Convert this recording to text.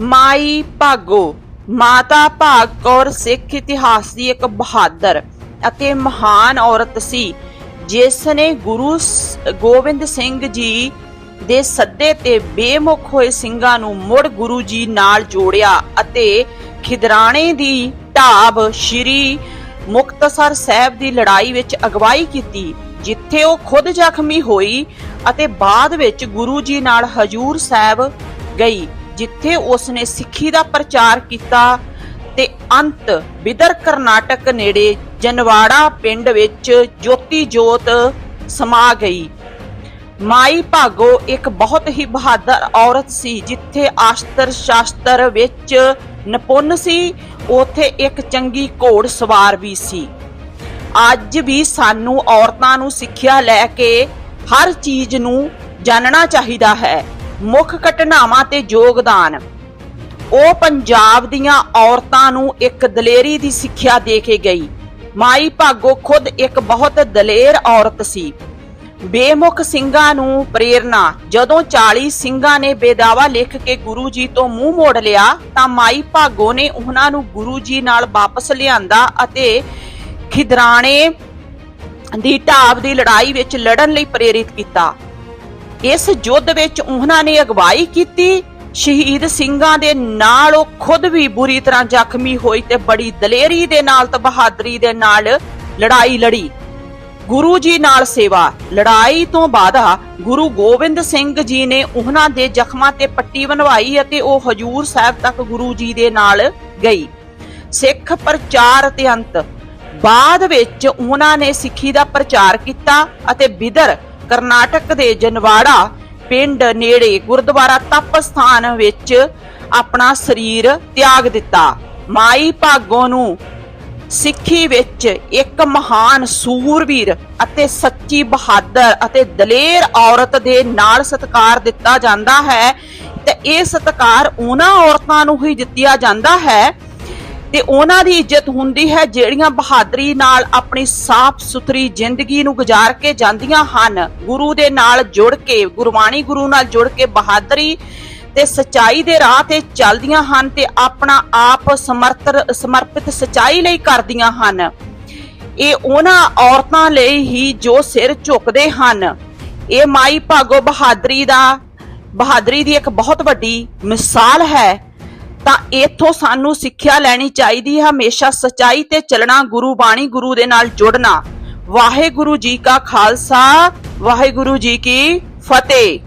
ਮਾਈ ਭਾਗੋ, ਮਾਤਾ ਭਾਗ ਕੌਰ ਸਿੱਖ ਇਤਿਹਾਸ ਦੀ ਇੱਕ ਬਹਾਦਰ ਅਤੇ ਮਹਾਨ ਔਰਤ ਸੀ ਜਿਸ ਨੇ ਗੁਰੂ ਗੋਬਿੰਦ ਸਿੰਘ ਜੀ ਦੇ ਸੱਦੇ ਤੇ ਬੇਮੁਖ ਹੋਏ ਸਿੰਘਾਂ ਨੂੰ ਮੁੜ ਗੁਰੂ ਜੀ ਨਾਲ ਜੋੜਿਆ ਅਤੇ ਖਿਦਰਾਣੇ ਦੀ ਢਾਬ ਸ਼੍ਰੀ ਮੁਕਤਸਰ ਸਾਹਿਬ ਦੀ ਲੜਾਈ ਵਿੱਚ ਅਗਵਾਈ ਕੀਤੀ, ਜਿੱਥੇ ਉਹ ਖੁਦ ਜ਼ਖਮੀ ਹੋਈ ਅਤੇ ਬਾਅਦ ਵਿੱਚ ਗੁਰੂ ਜੀ ਨਾਲ ਹਜੂਰ ਸਾਹਿਬ ਗਈ। ਜਿੱਥੇ ਉਸ ਨੇ ਸਿੱਖੀ ਦਾ ਪ੍ਰਚਾਰ ਕੀਤਾ ਤੇ ਅੰਤ ਬਿਦਰ ਕਰਨਾਟਕ ਨੇੜੇ ਜਨਵਾੜਾ ਪਿੰਡ ਵਿੱਚ ਜੋਤੀ ਜੋਤ ਸਮਾ ਗਈ। ਮਾਈ ਭਾਗੋ ਇੱਕ ਬਹੁਤ ਹੀ ਬਹਾਦਰ ਔਰਤ ਸੀ, ਜਿੱਥੇ ਆਸਤਰ ਸ਼ਾਸਤਰ ਵਿੱਚ ਨਿਪੁੰਨ ਸੀ, ਉਥੇ ਇੱਕ ਚੰਗੀ ਘੋੜ ਸਵਾਰ ਵੀ ਸੀ। ਅੱਜ ਵੀ ਸਾਨੂੰ ਔਰਤਾਂ ਨੂੰ ਸਿੱਖਿਆ ਲੈ ਕੇ ਹਰ ਚੀਜ਼ ਨੂੰ ਜਾਣਨਾ ਚਾਹੀਦਾ ਹੈ। ਮੁੱਖ ਘਟਨਾਵਾਂ ਤੇ ਯੋਗਦਾਨ। ਉਹ ਪੰਜਾਬ ਦੀਆਂ ਔਰਤਾਂ ਨੂੰ ਇੱਕ ਦਲੇਰੀ ਦੀ ਸਿੱਖਿਆ ਦੇ ਕੇ ਗਈ। ਮਾਈ ਭਾਗੋ ਖੁਦ ਇੱਕ ਬਹੁਤ ਦਲੇਰ ਔਰਤ ਸੀ। ਬੇਮੁਖ ਸਿੰਘਾਂ ਨੂੰ ਪ੍ਰੇਰਣਾ। ਜਦੋਂ 40 ਸਿੰਘਾਂ ਨੇ ਬੇਦਾਵਾ ਲਿਖ ਕੇ ਗੁਰੂ ਜੀ ਤੋਂ ਮੂੰਹ ਮੋੜ ਲਿਆ, ਤਾਂ ਮਾਈ ਭਾਗੋ ਨੇ ਉਹਨਾਂ ਨੂੰ ਗੁਰੂ ਜੀ ਨਾਲ ਵਾਪਸ ਲਿਆਂਦਾ ਅਤੇ ਖਿਦਰਾਣੇ ਦੀ ਢਾਬ ਦੀ ਲੜਾਈ ਵਿੱਚ ਲੜਨ ਲਈ ਪ੍ਰੇਰਿਤ ਕੀਤਾ। ਇਸ ਯੁੱਧ ਵਿੱਚ ਉਹਨਾਂ ਨੇ ਅਗਵਾਈ ਕੀਤੀ। ਸ਼ਹੀਦ ਸਿੰਘਾਂ ਦੇ ਨਾਲ ਉਹ ਖੁਦ ਵੀ ਬੁਰੀ ਤਰ੍ਹਾਂ ਜ਼ਖਮੀ ਹੋਈ ਤੇ ਬੜੀ ਦਲੇਰੀ ਦੇ ਨਾਲ ਤੇ ਬਹਾਦਰੀ ਦੇ ਨਾਲ ਲੜਾਈ ਲੜੀ। ਗੁਰੂ ਜੀ ਨਾਲ ਸੇਵਾ। ਲੜਾਈ ਤੋਂ ਬਾਅਦ ਗੁਰੂ ਗੋਬਿੰਦ ਸਿੰਘ ਜੀ ਨੇ ਉਹਨਾਂ ਦੇ ਜ਼ਖਮਾਂ ਤੇ ਪੱਟੀ ਬਣਵਾਈ ਅਤੇ ਉਹ ਹਜੂਰ ਸਾਹਿਬ ਤੱਕ ਗੁਰੂ ਜੀ ਦੇ ਨਾਲ ਗਈ। ਸਿੱਖ ਪ੍ਰਚਾਰ ਅਤੇ ਅੰਤ ਬਾਅਦ ਵਿੱਚ ਉਹਨਾਂ ਨੇ ਸਿੱਖੀ ਦਾ ਪ੍ਰਚਾਰ ਕੀਤਾ ਅਤੇ ਬਿਦਰ ਕਰਨਾਟਕ ਦੇ ਜਨਵਾੜਾ, ਪਿੰਡ ਨੇੜੇ ਗੁਰਦੁਆਰਾ ਤਪ ਸਥਾਨ ਵਿੱਚ ਆਪਣਾ ਸਰੀਰ ਤਿਆਗ ਦਿੱਤਾ। ਮਾਈ ਭਾਗੋ ਨੂੰ ਸਿੱਖੀ ਵਿੱਚ ਇੱਕ ਮਹਾਨ ਸੂਰਵੀਰ ਅਤੇ ਸੱਚੀ ਬਹਾਦਰ ਅਤੇ ਦਲੇਰ ਔਰਤ ਦੇ ਨਾਲ ਸਤਕਾਰ ਦਿੱਤਾ ਜਾਂਦਾ ਹੈ ਤੇ ਇਹ ਸਤਕਾਰ ਉਹਨਾਂ ਔਰਤਾਂ ਨੂੰ ਹੀ ਦਿੱਤਾ ਜਾਂਦਾ ਹੈ ਤੇ ਉਹਨਾਂ ਦੀ ਇੱਜ਼ਤ ਹੁੰਦੀ ਹੈ ਜਿਹੜੀਆਂ ਬਹਾਦਰੀ ਨਾਲ ਆਪਣੀ ਸਾਫ਼ ਸੁਥਰੀ ਜ਼ਿੰਦਗੀ ਨੂੰ ਗੁਜ਼ਾਰ ਕੇ ਜਾਂਦੀਆਂ ਹਨ। ਗੁਰੂ ਦੇ ਨਾਲ ਜੁੜ ਕੇ, ਗੁਰਬਾਣੀ ਗੁਰੂ ਨਾਲ ਜੁੜ ਕੇ ਬਹਾਦਰੀ ਤੇ ਸਚਾਈ ਦੇ ਰਾਹ ਤੇ ਚੱਲਦੀਆਂ ਹਨ ਤੇ ਆਪਣਾ ਆਪ ਸਮਰਥ, ਸਮਰਪਿਤ ਸਚਾਈ ਲਈ ਕਰਦੀਆਂ ਹਨ। ਇਹ ਉਹਨਾਂ ਔਰਤਾਂ ਲਈ ਹੀ ਜੋ ਸਿਰ ਝੁਕਦੇ ਹਨ। ਇਹ ਮਾਈ ਭਾਗੋ ਬਹਾਦਰੀ ਦਾ, ਬਹਾਦਰੀ ਦੀ ਇੱਕ ਬਹੁਤ ਵੱਡੀ ਮਿਸਾਲ ਹੈ। ਤਾਂ ਇਥੋਂ ਸਾਨੂੰ ਸਿੱਖਿਆ ਲੈਣੀ ਚਾਹੀਦੀ ਹੈ। ਹਮੇਸ਼ਾ ਸਚਾਈ ਤੇ ਚੱਲਣਾ, ਗੁਰੂ ਬਾਣੀ ਗੁਰੂ ਦੇ ਨਾਲ ਜੁੜਨਾ। ਵਾਹਿਗੁਰੂ ਜੀ ਕਾ ਖਾਲਸਾ, ਵਾਹਿਗੁਰੂ ਜੀ ਕੀ ਫਤਿਹ।